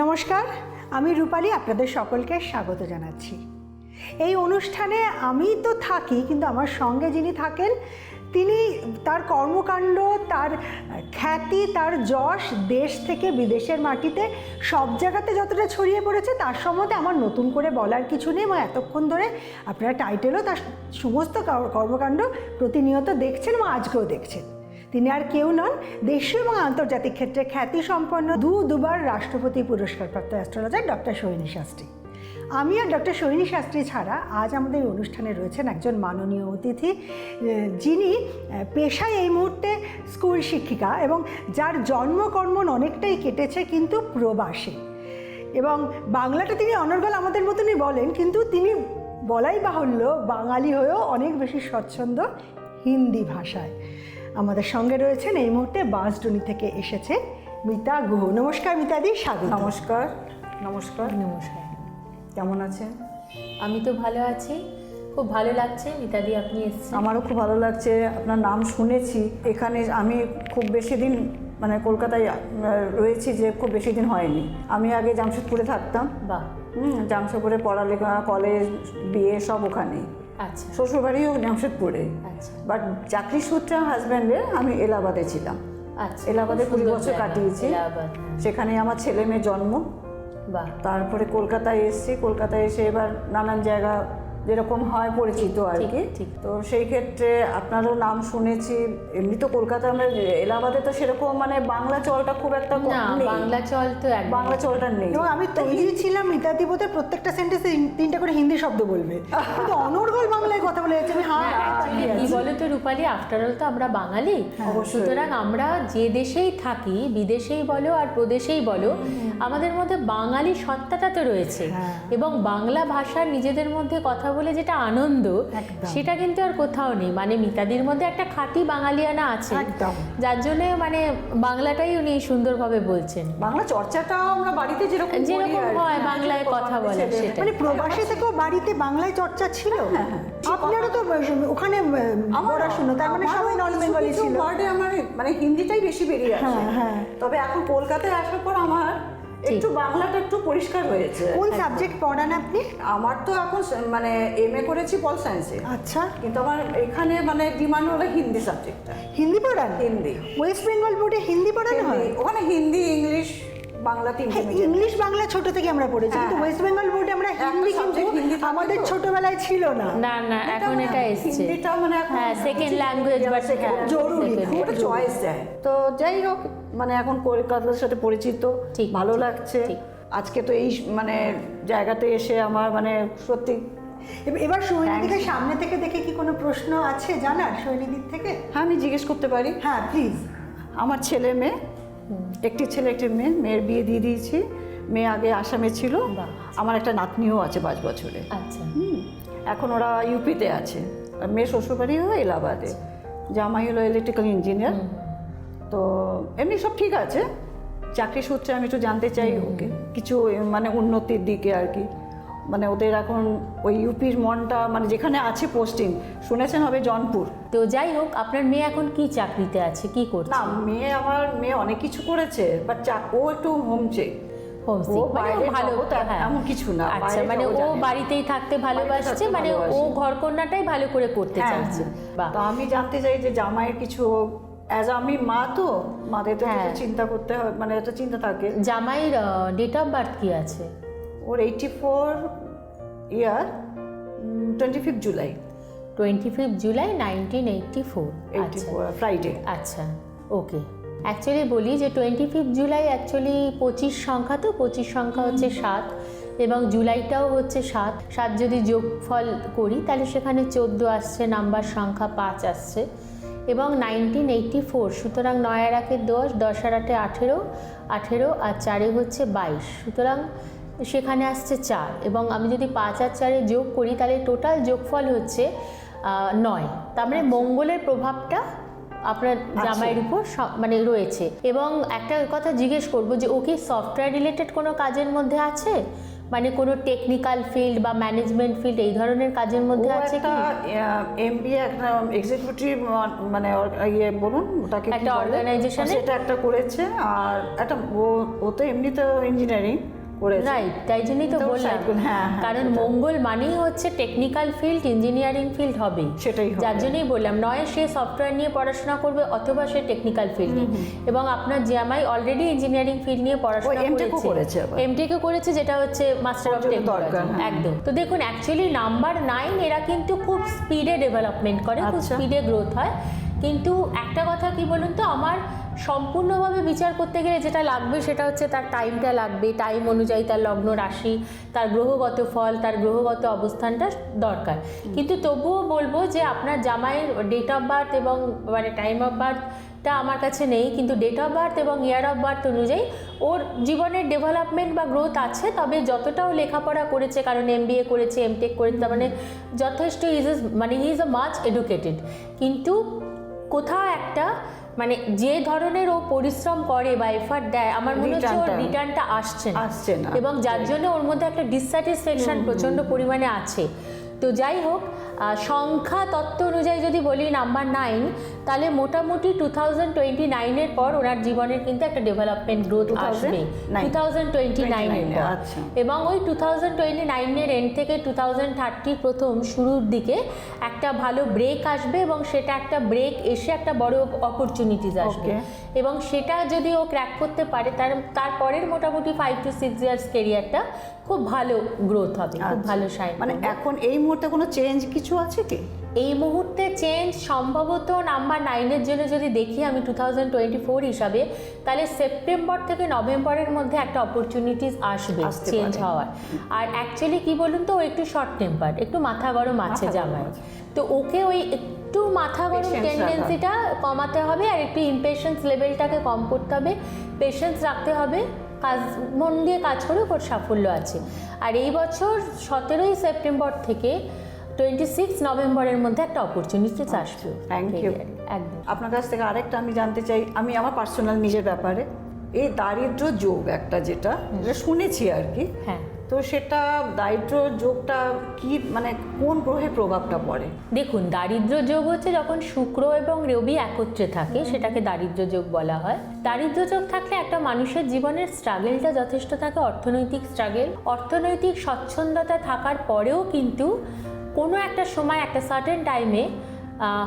নমস্কার, আমি রূপালী আপনাদের সকলকে স্বাগত জানাচ্ছি। এই অনুষ্ঠানে আমি তো থাকি, কিন্তু আমার সঙ্গে যিনি থাকেন, তিনি তার কর্মকাণ্ড, তার খ্যাতি, তার যশ দেশ থেকে বিদেশের মাটিতে সব জায়গাতে যতটা ছড়িয়ে পড়েছে, তার সম্বন্ধে আমার নতুন করে বলার কিছু নেই। এবং এতক্ষণ ধরে আপনারা টাইটেলও তার সমস্ত কর্মকাণ্ড প্রতিনিয়ত দেখছেন এবং আজকেও দেখছেন। তিনি আর কেউ নন, দেশীয় এবং আন্তর্জাতিক ক্ষেত্রে খ্যাতি সম্পন্ন দু দুবার রাষ্ট্রপতি পুরস্কারপ্রাপ্ত অ্যাস্ট্রোলজার ডক্টর সোহিনী শাস্ত্রী। আমি আর ডক্টর সোহিনী শাস্ত্রী ছাড়া আজ আমাদের এই অনুষ্ঠানে রয়েছেন একজন মাননীয় অতিথি যিনি পেশায় এই মুহূর্তে স্কুল শিক্ষিকা এবং যার জন্মকর্ম অনেকটাই কেটেছে কিন্তু প্রবাসে। এবং বাংলাটা তিনি অনর্গল আমাদের মতনই বলেন, কিন্তু তিনি বলাই বাহুল্য বাঙালি হয়েও অনেক বেশি স্বচ্ছন্দ হিন্দি ভাষায়। আমাদের সঙ্গে রয়েছেন এই মুহূর্তে বাঁশডুনি থেকে এসেছে মিতা গুহ। নমস্কার মিতাদি স্বাগত। নমস্কার নমস্কার। নমস্কার। কেমন আছেন? আমি তো ভালো আছি। খুব ভালো লাগছে। মিতাদি আপনি এসেছেন? আমারও খুব ভালো লাগছে। আপনার নাম শুনেছি। এখানে আমি খুব বেশি দিন মানে কলকাতায় রয়েছি যে খুব বেশি দিন হয়নি। আমি আগে জামশেদপুরে থাকতাম। বাহ। হুম জামশেদপুরে পড়ালেখা কলেজ বিয়ে সব ওখানেই। আচ্ছা। শ্বশুরবাড়িও জামশেদপুরে আচ্ছা। বাট চাকরি সূত্রে হাজব্যান্ডে আমি এলাহাবাদে ছিলাম। আচ্ছা এলাহাবাদে কুড়ি বছর কাটিয়েছি। সেখানে আমার ছেলে মেয়ে জন্ম। তারপরে কলকাতায় এসছি। কলকাতায় এসে এবার নানান জায়গা যেরকম হয় পরিচিত আর কি ঠিক। তো সেই ক্ষেত্রে আপনারও নাম শুনেছি এমনি তো কলকাতা আমরা এলাহাবাদে তো সেরকম মানে বাংলা চলটা খুব একটা। বাংলা চল তো একদম বাংলা চলটা নেই এবং আমি তৈরি ছিলাম মিতাদি বোধহয় প্রত্যেকটা সেন্টেন্সে তিনটা করে হিন্দি শব্দ বলবে কিন্তু অনর্গল বাংলায় কথা বলে যাচ্ছে আমি হ্যাঁ হ্যাঁ কি। বলো তো রূপালী আফটার অল তো আমরা বাঙালি সুতরাং আমরা যে দেশেই থাকি বিদেশেই বলো আর প্রদেশেই বলো আমাদের মধ্যে বাঙালি সত্তাটা তো রয়েছে হ্যাঁ। এবং বাংলা ভাষার নিজেদের মধ্যে কথা বলে যেটা আনন্দ সেটা কিন্তু আর কোথাও নেই। মানে মিতাদির মধ্যে একটা খাঁটি বাঙালিয়ানা আছে। যার জন্য মানে বাংলাটাই উনি সুন্দরভাবে বলছেন। বাংলা চর্চাটাও আমরা বাড়িতে যেরকম যেরকম হয় বাংলায় কথা বলে সেটা মানে প্রবাসী থেকেও বাড়িতে বাংলায় চর্চা ছিল। আপনারও তো ওখানে পড়াশুনো তার মানে সবাই নন বেঙ্গলি ছিল। ওয়ার্ডে আমার মানে হিন্দিটাই বেশি বেরিয়ে আসে। হ্যাঁ, হ্যাঁ। তবে এখন কলকাতায় আসার পর আমার একটু বাংলাটা একটু পরিষ্কার হয়েছে। কোন সাবজেক্ট পড়ান আপনি? আমার তো এখন মানে এম এ করেছি পল সায়েন্সে। আচ্ছা। কিন্তু আমার এখানে মানে ডিমান্ড হলো হিন্দি সাবজেক্টটা হিন্দি পড়ান? হিন্দি। ওয়েস্ট বেঙ্গল বোর্ডে হিন্দি পড়ানো হয়? ওখানে হিন্দি ইংলিশ বাংলা তিনটে হ্যাঁ, মিডিয়াম ইংলিশ বাংলা ছোট থেকে আমরা পড়েছি কিন্তু হ্যাঁ, ওয়েস্ট বেঙ্গল বোর্ডে আমরা হিন্দি কিন্তু আমাদের ছোটবেলায় ছিল না। না না এখন এটা এসছে। হিন্দিটা মানে হ্যাঁ সেকেন্ড ল্যাঙ্গুয়েজ বাট second জরুরি, খুব চয়েস দেয় তো যাই হোক মানে এখন কলকাতার সাথে পরিচিত ঠিক, ভালো লাগছে। আজকে তো এই মানে জায়গাতে এসে আমার মানে সত্যি এব- এবার সৈনিদিকে সামনে থেকে দেখে কি কোনো প্রশ্ন আছে জানার? সৈনিদির থেকে? হ্যাঁ আমি জিজ্ঞেস করতে পারি। হ্যাঁ প্লিজ আমার ছেলে মেয়ে একটি ছেলে একটি মেয়ে মেয়ের বিয়ে দিয়ে দিয়েছি। মেয়ে আগে আসামে ছিল। আমার একটা নাতনিও আছে পাঁচ বছরে। আচ্ছা। হুম। এখন ওরা ইউপিতে আছে। মেয়ে শ্বশুরবাড়ি হলো এলাহাবাদে। জামাই হলো ইলেকট্রিক্যাল ইঞ্জিনিয়ার তো এমনি সব ঠিক আছে। চাকরি সূত্রে আমি একটু জানতে চাই ওকে। কিছু মানে উন্নতির দিকে আর কি। মানে ওদের এখন ওই ইউপির মনটা মানে যেখানে আছে পোস্টিং শুনেছেন হবে জনপুর। তো যাই হোক আপনার মেয়ে এখন কি চাকরিতে আছে? কি করছে? না মেয়ে আমার মেয়ে অনেক কিছু করেছে বাট ও একটু হোমচে হোমসিক মানে ও ভালো হ্যাঁ। এমন কিছু না, আচ্ছা মানে ও বাড়িতেই থাকতে ভালোবাসছে মানে ও। ঘরকন্যাটাই ভালো করে করতে হ্যাঁ, চাইছে। হ্যাঁ। তো আমি জানতে চাই যে জামাইয়ের কিছু অ্যাজ আমি মা তো মাদের তো হ্যাঁ। চিন্তা করতে হবে মানে একটা চিন্তা থাকে। জামাইয়ের ডেট অফ বার্থ কি আছে? ওর eighty four year twenty fifth July twenty fifth July nineteen eighty four আচ্ছা। ফ্রাইডে আচ্ছা ওকে অ্যাকচুয়ালি বলি যে টোয়েন্টি ফিফথ জুলাই অ্যাকচুয়ালি পঁচিশ সংখ্যা তো পঁচিশ সংখ্যা হচ্ছে সাত এবং জুলাইটাও হচ্ছে সাত। সাত যদি যোগফল করি তাহলে সেখানে চোদ্দ আসছে নাম্বার সংখ্যা পাঁচ আসছে। এবং নাইনটিন এইটটি ফোর সুতরাং নয় আর একে দশ দশ আর আটে আঠেরো আঠেরো আর চারে হচ্ছে বাইশ। সুতরাং সেখানে আসছে চার এবং আমি যদি পাঁচ আর চারে যোগ করি তাহলে টোটাল যোগফল হচ্ছে নয়। তার মানে মঙ্গলের প্রভাবটা আপনার জামাইয়ের উপর মানে রয়েছে। এবং একটা কথা জিজ্ঞেস করব যে ও কি সফটওয়্যার রিলেটেড কোনো কাজের মধ্যে আছে? মানে কোনো টেকনিক্যাল ফিল্ড বা ম্যানেজমেন্ট ফিল্ড এই ধরনের কাজের মধ্যে আছে কি? এমবিএ একটা এক্সিকিউটিভ মানে ইয়ে বলুন ওটাকে একটা organization-এ? সেটা একটা করেছে আর একটা ও ও তো এমনিতে ইঞ্জিনিয়ারিং করেছে রাইট তাই জন্যই তো বললাম। হ্যাঁ, হ্যাঁ, কারণ মঙ্গল মানেই হচ্ছে টেকনিক্যাল ফিল্ড ইঞ্জিনিয়ারিং ফিল্ড হবে সেটাই যার জন্যই বললাম নয় সে সফটওয়্যার নিয়ে পড়াশোনা করবে অথবা সে টেকনিক্যাল ফিল্ডে এবং আপনার জামাই অলরেডি ইঞ্জিনিয়ারিং ফিল্ড নিয়ে পড়াশোনা করেছে। আবার। এমটেকও করেছে যেটা হচ্ছে মাস্টার অফ টেকনোলজি। একদম। তো দেখুন অ্যাকচুয়ালি নাম্বার নাইন এরা কিন্তু খুব স্পিডে ডেভেলপমেন্ট করে খুব আচ্ছা। স্পিডে গ্রোথ হয়। কিন্তু একটা কথা কি বলুন তো আমার সম্পূর্ণভাবে বিচার করতে গেলে যেটা লাগবে সেটা হচ্ছে তার টাইমটা লাগবে টাইম অনুযায়ী তার লগ্ন রাশি তার গ্রহগত ফল তার গ্রহগত অবস্থানটা দরকার। কিন্তু তবুও বলব যে আপনার জামাইয়ের ডেট অফ বার্থ এবং মানে টাইম অফ বার্থটা আমার কাছে নেই কিন্তু ডেট অফ বার্থ এবং ইয়ার অফ বার্থ অনুযায়ী ওর জীবনের ডেভেলপমেন্ট বা গ্রোথ আছে তবে যতটাও লেখাপড়া করেছে কারণ এম বি এ করেছে এম টেক করেছে তার মানে যথেষ্ট ইজ মানে he is a much educated কিন্তু কোথাও একটা মানে যে ধরনের ও পরিশ্রম করে বা এফার্ট দেয় আমার মনে হচ্ছে ওর। রিটার্নটা আসছে না আসছে না। এবং যার জন্য ওর মধ্যে একটা ডিসস্যাটিসফ্যাকশন প্রচণ্ড পরিমাণে আছে তো যাই হোক সংখ্যা তত্ত্ব অনুযায়ী যদি বলি নাম্বার নাইন তাহলে মোটামুটি টু থাউজেন্ড টোয়েন্টি নাইনের পর ওনার জীবনের কিন্তু একটা ডেভেলপমেন্ট গ্রোথ আসবে। টু থাউজেন্ড টোয়েন্টি নাইনের পর। এবং ওই টু থাউজেন্ড টোয়েন্টি নাইনের এন্ড থেকে টু থাউজেন্ড থার্টির প্রথম শুরুর দিকে একটা ভালো ব্রেক আসবে এবং সেটা একটা ব্রেক এসে একটা বড় অপরচুনিটিস আসবে। এবং সেটা যদি ও ক্র্যাক করতে পারে তার তারপরের মোটামুটি ফাইভ টু সিক্স ইয়ার্স কেরিয়ারটা খুব ভালো গ্রোথ হবে খুব আচ্ছা। ভালো সাইন মানে এখন এই মুহূর্তে কোনো চেঞ্জ কিছু আছে কি? এই মুহূর্তে চেঞ্জ সম্ভবত নাম্বার নাইনের জন্য যদি দেখি আমি টু থাউজেন্ড টোয়েন্টি ফোর হিসাবে তাহলে সেপ্টেম্বর থেকে নভেম্বরের মধ্যে একটা অপরচুনিটিস আসবে চেঞ্জ হওয়ার। আর অ্যাকচুয়ালি কি বলুন তো ও একটু শর্ট টেম্পার একটু মাথা গরম আছে আছে। তো ওকে ওই একটু মাথা গরম টেন্ডেন্সিটা কমাতে হবে আর একটু ইম্পেশেন্স লেভেলটাকে কম করতে হবে। পেশেন্স রাখতে হবে। কাজ মন দিয়ে কাজ করে ওর সাফল্য আছে। আর এই বছর সতেরোই সেপ্টেম্বর থেকে টোয়েন্টি সিক্স নভেম্বরের মধ্যে একটা অপরচুনিটিস আসবে Thank you. একদম। আপনার কাছ থেকে আরেকটা আমি জানতে চাই আমি আমার পার্সোনাল নিজের ব্যাপারে এই দারিদ্র যোগ একটা যেটা যেটা শুনেছি আর কি। হ্যাঁ। তো সেটা দারিদ্র যোগটা কি মানে কোন গ্রহে প্রভাবটা পড়ে? দেখুন দারিদ্র যোগ হচ্ছে যখন শুক্র এবং রবি একত্রে থাকে সেটাকে দারিদ্র যোগ বলা হয়। দারিদ্র যোগ থাকলে একটা মানুষের জীবনের স্ট্রাগেলটা যথেষ্ট থাকে অর্থনৈতিক স্ট্রাগেল অর্থনৈতিক স্বচ্ছন্দতা থাকার পরেও কিন্তু কোনো একটা সময় একটা সার্টেন টাইমে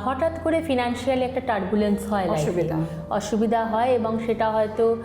হঠাৎ করে ফিনান্সিয়ালি একটা টার্বুলেন্স হয় অসুবিধা। অসুবিধা হয় এবং সেটা হয়তো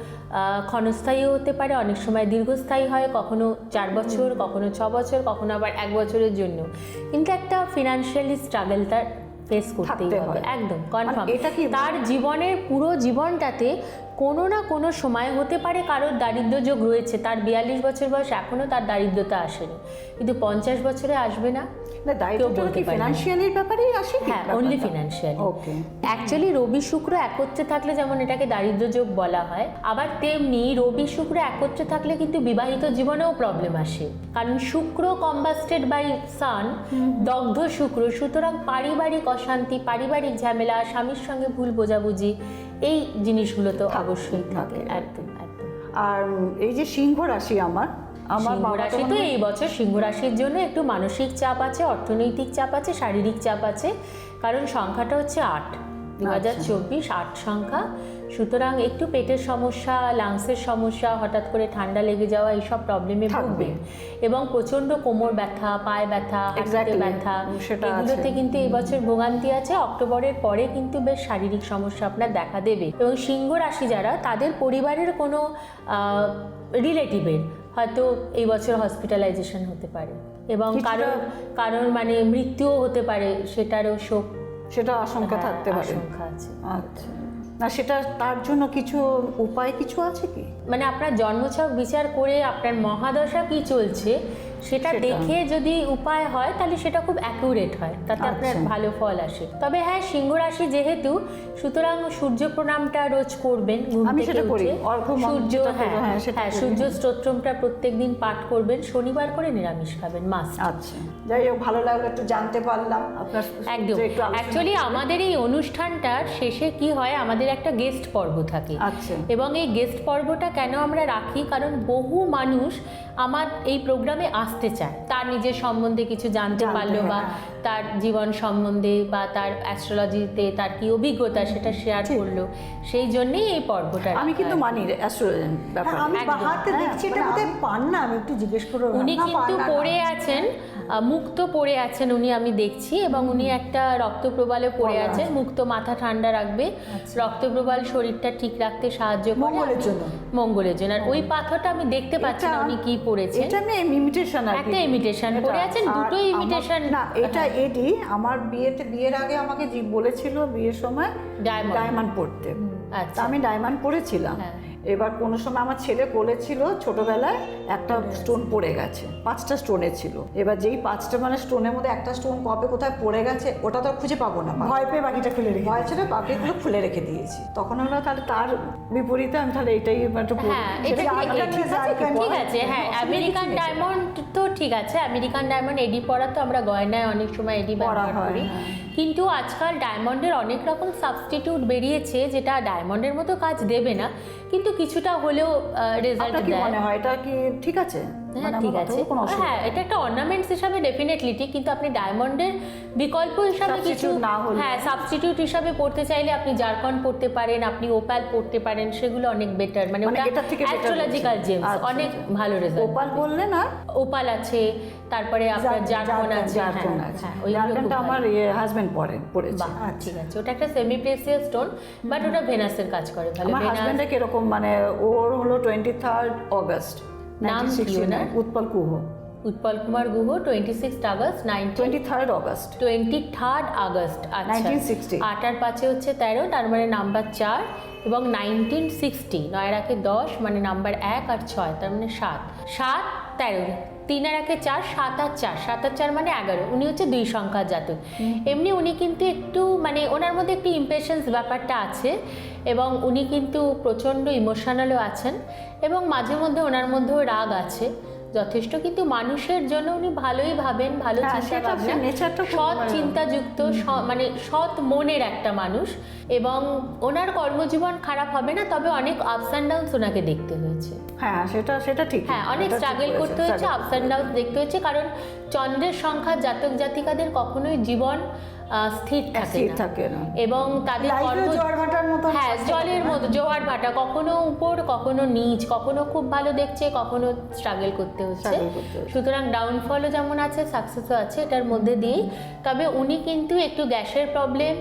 ক্ষণস্থায়ীও হতে পারে অনেক সময় দীর্ঘস্থায়ী হয় কখনো চার বছর কখনো ছ বছর কখনো আবার এক বছরের জন্য। কিন্তু একটা ফিনান্সিয়ালি স্ট্রাগল তার ফেস করতেই হবে একদম কনফার্ম এটা কি- তার জীবনের পুরো জীবনটাতে কোনো না কোনো সময় হতে পারে কারোর দারিদ্র যোগ রয়েছে তার বিয়াল্লিশ বছর বয়স এখনও তার দারিদ্রতা আসেনি। কিন্তু পঞ্চাশ বছরে আসবে না। না বলতে কি ফিনান্সিয়ালির ব্যাপারেই আসে হ্যাঁ অনলি ফিনান্সিয়াল ওকে অ্যাকচুয়ালি রবি শুক্র একত্রে থাকলে যেমন এটাকে দারিদ্র যোগ বলা হয় আবার তেমনি রবি শুক্র একত্রে থাকলে কিন্তু বিবাহিত জীবনেও প্রবলেম আসে। কারণ শুক্র কম্বাস্টেড বাই সান দগ্ধ শুক্র সুতরাং পারিবারিক অশান্তি পারিবারিক ঝামেলা স্বামীর সঙ্গে ভুল বোঝাবুঝি এই জিনিসগুলো তো অবশ্যই থাকে। থাকে। একদম একদম। আর এই যে সিংহ রাশি আমার আমার রাশি তো এই বছর সিংহ রাশির জন্য একটু মানসিক চাপ আছে অর্থনৈতিক চাপ আছে শারীরিক চাপ আছে কারণ সংখ্যাটা হচ্ছে আট। দু হাজার চব্বিশ আট সংখ্যা। সুতরাং একটু পেটের সমস্যা লাংসের সমস্যা হঠাৎ করে ঠান্ডা লেগে যাওয়া এইসব প্রবলেমে। ভুগবেন। এবং প্রচণ্ড কোমর ব্যথা পায়ে ব্যথা হাঁটুতে ব্যথা এগুলোতে কিন্তু এই বছর ভোগান্তি আছে। অক্টোবরের পরে কিন্তু বেশ শারীরিক সমস্যা আপনার দেখা দেবে। এবং সিংহ রাশি যারা তাদের পরিবারের কোনো রিলেটিভের হয়তো এই বছর হসপিটালাইজেশন হতে পারে। এবং কারও কারোর কারোর মানে মৃত্যুও হতে পারে সেটারও শোক সেটা আশঙ্কা হ্যাঁ, থাকতে পারে। আশঙ্কা আছে। আচ্ছা। না সেটা তার জন্য কিছু উপায় কিছু আছে কি? মানে আপনার জন্মছক বিচার করে আপনার মহাদশা কি চলছে সেটা। দেখে যদি উপায় হয় তাহলে সেটা খুব অ্যাকুরেট হয়। তাতে আপনার আচ্ছা। ভালো ফল আসে। তবে হ্যাঁ সিংহ রাশি যেহেতু সুতরাং সূর্য প্রণামটা রোজ করবেন ঘুম থেকে উঠে। সূর্য হ্যাঁ হ্যাঁ, হ্যাঁ সূর্য। স্তোত্রমটা প্রত্যেকদিন পাঠ করবেন। শনিবার করে নিরামিষ খাবেন মাস্ট আচ্ছা। যাই হোক ভালো লাগল একটু জানতে পারলাম। আপনার একদম। অ্যাকচুয়ালি আমাদের এই অনুষ্ঠানটার শেষে কি হয় আমাদের একটা গেস্ট পর্ব থাকে। আচ্ছা। এবং এই গেস্ট পর্বটা কেন আমরা রাখি? কারণ বহু মানুষ আমার এই প্রোগ্রামে আসতে চায়। তার নিজের সম্বন্ধে কিছু জানতে পারল বা হ্যাঁ। তার জীবন সম্বন্ধে বা তার অ্যাস্ট্রোলজিতে তার কি অভিজ্ঞতা সেটা শেয়ার করল। সেই জন্যেই এই পর্বটা আমি কিন্তু মানি হ্যাঁ, আমি হ্যাঁ, দেখছি এটা মানে পান না আমি একটু জিজ্ঞেস করব উনি কিন্তু। পড়ে আছেন। মুক্ত পড়ে আছেন উনি আমি দেখছি এবং উনি একটা রক্তপ্রবালে পড়ে পড়ে আছেন মুক্ত মাথা ঠান্ডা রাখবে রক্ত রক্তপ্রবাল শরীরটা ঠিক রাখতে সাহায্য করে মঙ্গলের জন্য। মঙ্গলের জন্য আর ওই পাথরটা আমি দেখতে পাচ্ছি না উনি কি পড়েছেন এটা আমি ইমিটেশন আর। একটা এটা। পরে আছেন, দুটো imitation। না এটা এডি আমার বিয়েতে বিয়ের আগে আমাকে জি বলেছিল বিয়ের সময়। ডায়মন্ড পড়তে আচ্ছা আমি ডায়মন্ড পড়েছিলাম হ্যাঁ। এবার কোনো সময় আমার ছেলে কোলে ছিল ছোটবেলায় একটা স্টোন পড়ে গেছে পাঁচটা স্টোনে ছিল এবার যেই পাঁচটা মানে স্টোনের মধ্যে একটা স্টোন কবে কোথায় পড়ে গেছে ওটা তো আর খুঁজে পাবো না ভয় পেয়ে বাকিটা খুলে রেখে ভয় ছিল বাকিগুলো খুলে রেখে দিয়েছি তখন হলো তাহলে তার বিপরীতে আমি তাহলে এটাই একটু পড়ি। হ্যাঁ সেটা এটা কি ঠিক- আছে কি? ঠিক আছে হ্যাঁ আমেরিকান ডায়মন্ড তো ঠিক আছে আমেরিকান ডায়মন্ড এডি পরা তো আমরা গয়নায় অনেক সময় এডি পরা হয়, করি হ্যাঁ। কিন্তু আজকাল ডায়মন্ডের অনেক রকম সাবস্টিটিউট বেরিয়েছে যেটা ডায়মন্ডের মতো কাজ দেবে না। কিন্তু কিছুটা হলেও রেজাল্ট দেয়। মনে হয়? এটা কি ঠিক আছে? হ্যাঁ মানে ঠিক আছে। হ্যাঁ এটা একটা অর্নামেন্টস হিসাবে ডেফিনেটলি ঠিক কিন্তু আপনি ডায়মন্ডের বিকল্প হিসাবে কিছু না হলে। হ্যাঁ সাবস্টিটিউট হিসাবে পড়তে চাইলে আপনি জারকন পড়তে পারেন আপনি ওপাল পড়তে পারেন সেগুলো অনেক বেটার মানে মানে ওটা অ্যাস্ট্রোলজিক্যাল জেমস আচ্ছা, অনেক আচ্ছা। ভালো রেজাল্ট গোপাল বললেন আর? ওপাল আছে তারপরে আপনার জার- জারকন আছে জারকন হ্যাঁ, আছে। হ্যাঁ, খুব জারকনটা আমার ইয়ে হাজবেন্ড পড়েন পড়েছে। ঠিক আছে। ওটা একটা সেমি প্রেসিয়াস স্টোন বাট ওটা ভেনাসের কাজ করে ভালো আমার ভেনাস হাজবেন্ডের কীরকম মানে ওর হলো টোয়েন্টি থার্ড অগস্ট নাম? Utpal Guha. Utpal Kumar Guha twenty six August nineteen twenty third August twenty third August আচ্ছা। 1960 আট আর পাঁচে হচ্ছে তেরো তার মানে নাম্বার চার এবং নাইনটিন সিক্সটি নয় একে দশ মানে নাম্বার এক আর ছয় তার মানে সাত। সাত তেরো। তিন আর একে চার সাত আর চার। সাত আর চার মানে এগারো। উনি হচ্ছে দুই সংখ্যার জাতক। এমনি উনি কিন্তু একটু মানে ওনার মধ্যে একটু ইম্পেশেন্স ব্যাপারটা আছে এবং উনি কিন্তু প্রচণ্ড ইমোশনালও আছেন এবং মাঝে মধ্যে ওনার মধ্যেও রাগ আছে। যথেষ্ট কিন্তু মানুষের জন্য উনি ভালোই ভাবেন ভালো হ্যাঁ, চিন্তা ভাবনা। সৎ চিন্তাযুক্ত মানে সৎ মনের একটা মানুষ এবং ওনার কর্মজীবন খারাপ হবে না তবে অনেক আপস অ্যান্ড ডাউনস ওনাকে দেখতে হয়েছে। হ্যাঁ সেটা সেটা ঠিক। হ্যাঁ অনেক স্ট্রাগল করতে হয়েছে আপস অ্যান্ড ডাউন দেখতে হয়েছে কারণ চন্দ্রের সংখ্যা জাতক জাতিকাদের কখনোই জীবন স্থির থাকে না। থাকে না। এবং তাদের জোয়ার ভাটার মতো হ্যাঁ জলের মতো জোয়ার ভাটা কখনো উপর কখনো নিচ কখনো খুব ভালো দেখছে কখনো স্ট্রাগল করতে হচ্ছে। সুতরাং ডাউনফলও যেমন আছে সাকসেসও আছে এটার মধ্যে দিয়েই। তবে উনি কিন্তু একটু গ্যাসের প্রবলেম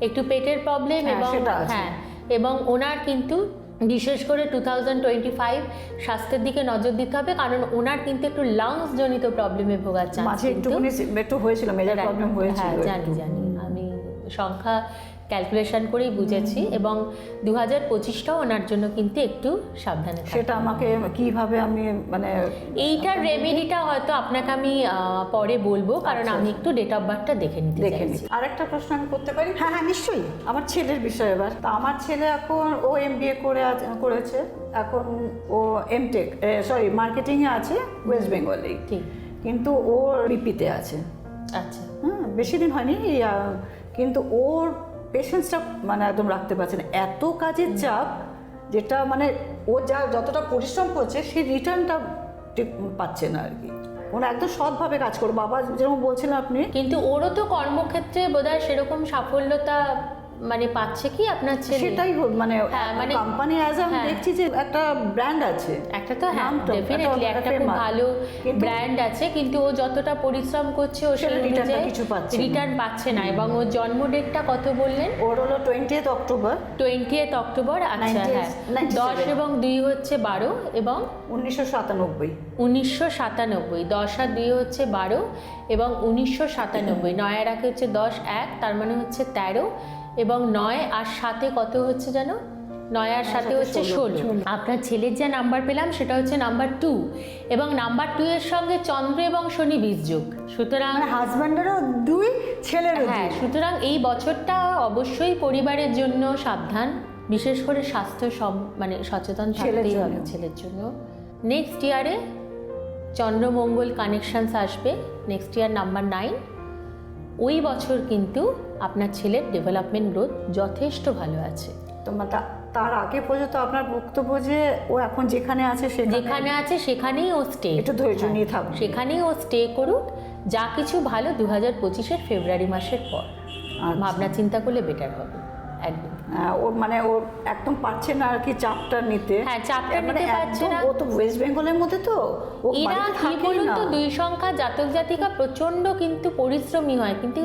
একটু পেটের প্রবলেম হ্যাঁ, এবং হ্যাঁ এবং ওনার কিন্তু বিশেষ করে টু থাউজেন্ড টোয়েন্টি ফাইভ স্বাস্থ্যের দিকে নজর দিতে হবে কারণ ওনার কিন্তু একটু লাংস জনিত প্রবলেমে ভোগাচ্ছে চান্স একটুখানি একটু হয়েছিল মেজার প্রবলেম হয়েছিল হ্যাঁ জানি জানি। আমি সংখ্যা ক্যালকুলেশন করেই বুঝেছি এবং দু হাজার পঁচিশটাও ওনার জন্য কিন্তু একটু সাবধানে সেটা আমাকে কীভাবে আমি মানে এইটার রেমেডিটা হয়তো আপনাকে আমি পরে বলব কারণ আচ্ছা, আমি একটু ডেট অফ বার্থটা দেখে নিতে দেখে নিচ্ছি। চাইছি আরেকটা প্রশ্ন আমি করতে পারি? হ্যাঁ হ্যাঁ নিশ্চয়ই। আমার ছেলের বিষয় এবার। তা আমার ছেলে এখন ও এম বি এ করে আছে- করেছে। এখন ও এমটেক সরি মার্কেটিংয়ে আছে ওয়েস্ট বেঙ্গলে ঠিক। কিন্তু ও বিপিতে আছে। আচ্ছা। হ্যাঁ বেশি দিন হয়নি কিন্তু ওর পেশেন্সটা মানে একদম রাখতে পারছে না। এত কাজের চাপ যেটা মানে ও যা যতটা পরিশ্রম করছে সেই রিটার্নটা পাচ্ছে না আর কি। ওরা একদম সৎভাবে কাজ করো বাবা যেরকম বলছেন আপনি কিন্তু ওরও তো কর্মক্ষেত্রে বোধহয় সেরকম সাফল্যতা মানে পাচ্ছে কি আপনার ছেলে? সেটাই হোক মানে হ্যাঁ, মানে- কোম্পানি অ্যাজ আমি। দেখছি যে একটা ব্র্যান্ড আছে। একটা তো হ্যাঁ ডেফিনেটলি একটা খুব ভালো ব্র্যান্ড আছে কিন্তু ও যতটা পরিশ্রম করছে ও সেটা সেই অনুযায়ী কিছু পাচ্ছে রিটার্ন পাচ্ছে না। এবং ওর জন্ম ডেটটা কত বললেন? ওর হলো টোয়েন্টিয়েথ অক্টোবর টোয়েন্টিয়েথ অক্টোবর আচ্ছা হ্যাঁ। 97 দশ এবং দুই হচ্ছে বারো এবং উনিশশো সাতানব্বই। উনিশশো সাতানব্বই দশ আর দুই হচ্ছে বারো এবং উনিশশো সাতানব্বই। নয় আর হচ্ছে দশ এক তার মানে হচ্ছে তেরো। এবং নয় আর সাতে কত হচ্ছে যেন নয় আর সাথে হচ্ছে ষোলো। আপনার ছেলের যে নাম্বার পেলাম সেটা হচ্ছে নাম্বার টু এবং নাম্বার টু এর সঙ্গে চন্দ্র এবং শনি বীজযোগ সুতরাং মানে হাজব্যান্ডেরও দুই ছেলেরও দুই। হ্যাঁ সুতরাং এই বছরটা অবশ্যই পরিবারের জন্য সাবধান বিশেষ করে স্বাস্থ্য সব মানে সচেতন ছেলের থাকতেই। হবে ছেলের জন্য। নেক্সট ইয়ারে চন্দ্রমঙ্গল কানেকশানস আসবে। নেক্সট ইয়ার নাম্বার নাইন ওই বছর কিন্তু আপনার ছেলের ডেভেলপমেন্ট গ্রোথ যথেষ্ট ভালো আছে। তো মা- তা- তার আগে পর্যন্ত আপনার বক্তব্য যে ও এখন যেখানে আছে যেখানে আছে সেখানেই ও স্টে একটু ধৈর্য নিয়ে থাকুক সেখানেই ও স্টে করুক যা কিছু ভালো দু হাজার পঁচিশের ফেব্রুয়ারি মাসের পর। আচ্ছা। ভাবনা চিন্তা করলে বেটার হবে একদম। হ্যাঁ, ও মানে ও একদম পারছে না আর কি চাপটা নিতে। হ্যাঁ, চাপটা মানে নিতে পারছে না। ও তো ওয়েস্ট বেঙ্গলের মধ্যে তো। ও এরা কি বলুন তো দুই সংখ্যা জাতক জাতিকা প্রচণ্ড কিন্তু পরিশ্রমী হয়। কিন্তু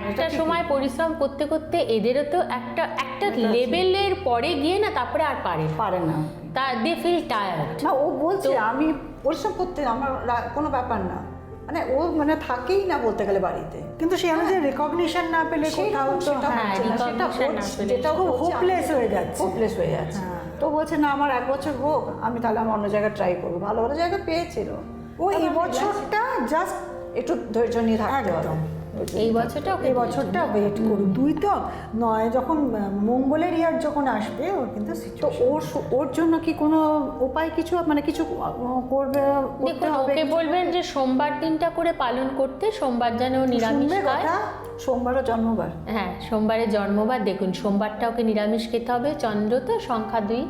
একটা সময় পরিশ্রম করতে করতে এদেরও তো একটা একটা লেভেলের পরে গিয়ে না তারপরে আর পারে। পারে না। তা দে ফিল টায়ার্ড না ও বলছে আমি পরিশ্রম করতে আমার কোনো ব্যাপার না। মানে ও মানে থাকেই না বলতে গেলে বাড়িতে কিন্তু সে আমাদের রেকগনিশন না পেলে কোথাও তো সেটা হ্যাঁ, খুব হচ্ছে হয়ে যাচ্ছে। হোপলেস হয়ে যাচ্ছে হ্যাঁ। তো বলছে না আমার এক বছর হোক আমি তাহলে আমার অন্য জায়গায় ট্রাই করব ভালো ভালো জায়গা পেয়েছিল ও এই বছরটা জাস্ট একটু ধৈর্য নিয়ে থাকতে হবে। এই বছরটা এই বছরটা ওয়েট করুন দুই তো নয় যখন মঙ্গলের ইয়ার যখন আসবে ওর কিন্তু তো ওর ওর জন্য কি কোনো উপায় কিছু মানে কিছু করবে করতে দেখুন হবে ওকে বলবেন যে সোমবার দিনটা করে পালন করতে সোমবার যেন নিরামিষ হয় সোমবারও জন্মবার? হ্যাঁ সোমবারে জন্মবার। দেখুন সোমবারটা ওকে নিরামিষ খেতে হবে। চন্দ্র তো সংখ্যা দুই।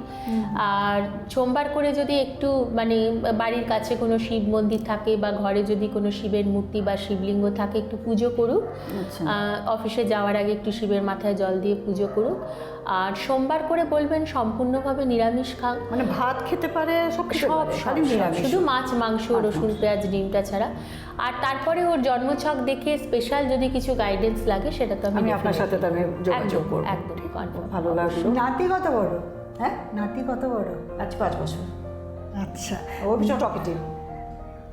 আর সোমবার করে যদি একটু মানে বাড়ির কাছে কোনো শিব মন্দির থাকে বা ঘরে যদি কোনো শিবের মূর্তি বা শিবলিঙ্গ থাকে একটু পুজো করুক। আচ্ছা। অফিসে যাওয়ার আগে একটু শিবের মাথায় জল দিয়ে পুজো করুক। আর সোমবার করে বলবেন সম্পূর্ণভাবে নিরামিষ খাক মানে ভাত খেতে পারে সব সব। শুধু মাছ মাংস রসুন পেঁয়াজ ডিমটা ছাড়া। আর তারপরে ওর জন্মছক দেখে স্পেশাল যদি কিছু গাইডেন্স লাগে সেটা তো আমি আপনার সাথে তো আমি যোগাযোগ করব। একদম, confirm। ভালো লাগল। নাতি কত বড়? হ্যাঁ? নাতি কত বড়? আজ পাঁচ বছর। আচ্ছা। ও ভীষণ টকেটিভ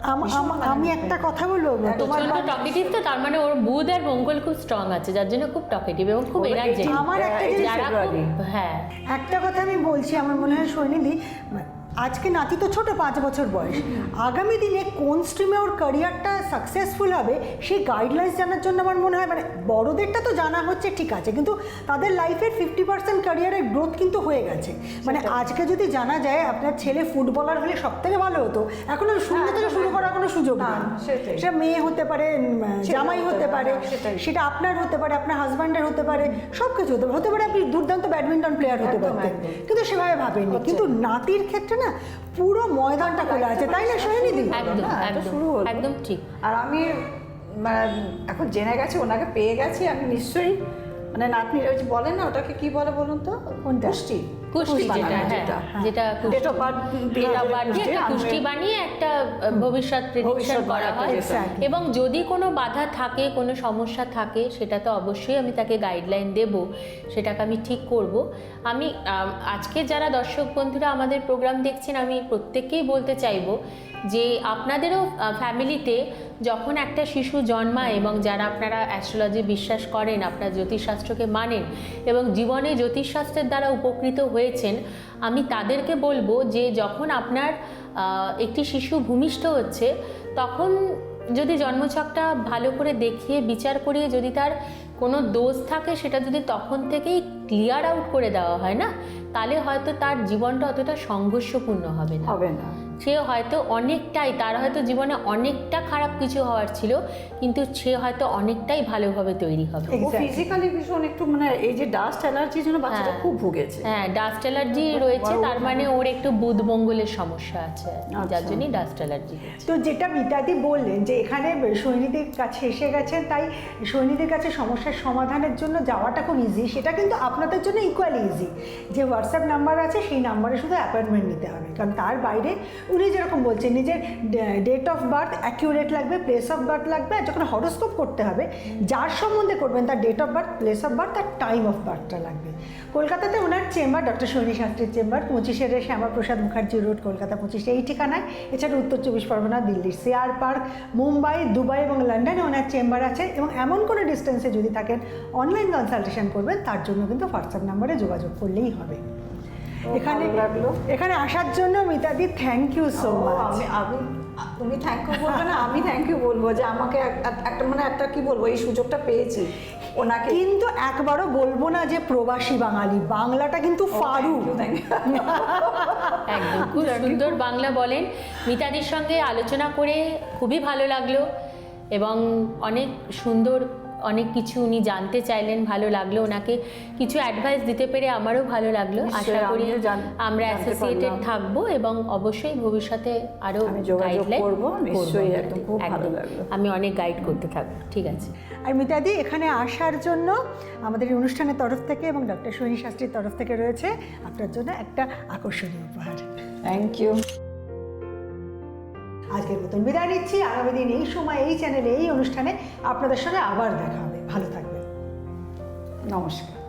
আম- একটা কথা বলব? তোমার প্রচণ্ড টকেটিভ তো তার মানে ওর বুধ আর মঙ্গল খুব স্ট্রং আছে যার জন্য খুব টকেটিভ এবং খুব এনার্জি আমার একটা জিনিস যারা খুব ফেব্রুয়ারি। হ্যাঁ। একটা কথা আমি বলছি আমার মনে হয় সৈনিধি আজকে নাতি তো ছোট পাঁচ বছর বয়স। আগামী দিনে কোন স্ট্রিমে ওর ক্যারিয়ারটা সাকসেসফুল হবে সেই গাইডলাইন্স জানার জন্য আমার মনে হয় মানে বড়দেরটা তো জানা হচ্ছে ঠিক আছে কিন্তু তাদের লাইফের ফিফটি পার্সেন্ট ক্যারিয়ারের গ্রোথ কিন্তু হয়ে গেছে। মানে আজকে যদি জানা যায় আপনার ছেলে ফুটবলার হলে সব থেকে ভালো হতো। এখন আর শূন্য থেকে শুরু করার কোনো সুযোগ না, সেটা মেয়ে হতে পারে জামাই হতে পারে, হ্যাঁ। সেটা আপনার হতে পারে আপনার হাজব্যান্ডের হতে পারে সব কিছু হতে পারে হতে পারে আপনি দুর্দান্ত ব্যাডমিন্টন প্লেয়ার হতে পারতেন। কিন্তু সেভাবে ভাবেননি। কিন্তু নাতির ক্ষেত্রে না পুরো ময়দানটা খোলা আছে তাই না সোহেনিদি একদম না, এটা শুরু হলো। একদম ঠিক আর আমি মানে এখন জেনে গেছি ওনাকে পেয়ে গেছি আমি নিশ্চয়ই মানে নাতনি বলেন না ওটাকে কি বলে বলুন তো কোনটা? কুষ্টি যেটা। হ্যাঁ। যেটা। যেটা ডেট দিয়ে কুষ্টি, একটা কুষ্টি বানিয়ে একটা ভবিষ্যৎ প্রেডিকশন করা হয়। এবং যদি কোনো বাধা থাকে কোনো সমস্যা থাকে সেটা তো অবশ্যই আমি তাকে গাইডলাইন দেব। সেটাকে আমি ঠিক করব। আমি আজকে যারা দর্শক বন্ধুরা আমাদের প্রোগ্রাম দেখছেন আমি প্রত্যেককেই বলতে চাইব যে আপনাদেরও ফ্যামিলিতে যখন একটা শিশু জন্মায় এবং যারা আপনারা অ্যাস্ট্রোলজি বিশ্বাস করেন, আপনার জ্যোতিষশাস্ত্রকে মানেন এবং জীবনে জ্যোতিষশাস্ত্রের দ্বারা উপকৃত হয়েছেন, আমি তাদেরকে বলব যে যখন আপনার একটি শিশু ভূমিষ্ঠ হচ্ছে, তখন যদি জন্মছকটা ভালো করে দেখিয়ে, বিচার করিয়ে যদি তার কোনো দোষ থাকে, সেটা যদি তখন থেকেই ক্লিয়ার আউট করে দেওয়া হয় না, তাহলে হয়তো তার জীবনটা অতটা সংঘর্ষপূর্ণ হবে না। হবে না। সে হয়তো অনেকটাই তার হয়তো জীবনে অনেকটা খারাপ কিছু হওয়ার ছিল কিন্তু সে হয়তো অনেকটাই ভালোভাবে তৈরি হবে। ও ফিজিক্যালি ভীষণ একটু মানে এই যে ডাস্ট অ্যালার্জির জন্য বাচ্চাটা হ্যাঁ। খুব ভুগেছে। হ্যাঁ ডাস্ট অ্যালার্জি রয়েছে তার মানে ওর একটু বুধ মঙ্গলের সমস্যা আছে যার আচ্ছা। জন্যই ডাস্ট অ্যালার্জি তো যেটা মিতাদি বললেন যে এখানে সৈনিদের কাছে এসে গেছেন তাই সৈনিদের কাছে সমস্যার সমাধানের জন্য যাওয়াটা খুব ইজি সেটা কিন্তু আপনাদের জন্য ইকুয়ালি ইজি যে হোয়াটসঅ্যাপ নাম্বার আছে সেই নাম্বারে শুধু অ্যাপয়েন্টমেন্ট নিতে হবে। কারণ তার বাইরে উনি যেরকম বলছেন নিজের ডেট অফ বার্থ অ্যাকিউরেট লাগবে প্লেস অফ বার্থ লাগবে, আর যখন হরোস্কোপ করতে হবে, যার সম্বন্ধে করবেন তার date of birth place of birth R time of বার্থটা লাগবে। কলকাতাতে ওনার চেম্বার ডক্টর সৈনী শাস্ত্রীর চেম্বার পঁচিশের শ্যামাপ্রসাদ মুখার্জি রোড কলকাতা পঁচিশে, এই ঠিকানায়। এছাড়া উত্তর চব্বিশ পরগনা, দিল্লির সিআর পার্ক, মুম্বাই, দুবাই এবং লন্ডনে ওনার চেম্বার আছে এবং এমন কোনো ডিস্টেন্সে যদি থাকেন অনলাইন কনসালটেশন করবেন, তার জন্য কিন্তু হোয়াটসঅ্যাপ নাম্বারে যোগাযোগ করলেই হবে। এখানে এখানে আসার জন্য মিতাদি থ্যাংক ইউ সো মাচ আমি আমি তুমি থ্যাংক ইউ বলবে না আমি থ্যাংক ইউ বলব যে আমাকে এক- এক- একটা মানে একটা কি বলব এই সুযোগটা পেয়েছি। ওনাকে কিন্তু একবারও বলব না যে প্রবাসী বাঙালি বাংলাটা কিন্তু ফারু. একদম খুব সুন্দর বাংলা বলেন। মিতাদির সঙ্গে আলোচনা করে খুবই ভালো লাগল এবং অনেক সুন্দর অনেক কিছু উনি জানতে চাইলেন ভালো লাগল ওনাকে। কিছু অ্যাডভাইস দিতে পেরে আমারও ভালো লাগল। আশা করি জান- আমরা অ্যাসোসিয়েটেড। থাকব এবং অবশ্যই ভবিষ্যতে আরও আমি গাইডলাইন করব, নিশ্চয়ই, একদম খুব ভালো লাগল। আমি অনেক গাইড করতে থাকব ঠিক আছে। আর মিতাদি এখানে আসার জন্য আমাদের এই অনুষ্ঠানের তরফ থেকে এবং ডক্টর সোহিনী শাস্ত্রীর তরফ থেকে রয়েছে আপনার জন্য একটা আকর্ষণীয় উপহার। থ্যাংক ইউ আজকের মতন বিদায় নিচ্ছি। আগামী দিন এই সময়, এই চ্যানেলে এই অনুষ্ঠানে আপনাদের সঙ্গে আবার দেখা হবে। ভালো থাকবেন। নমস্কার।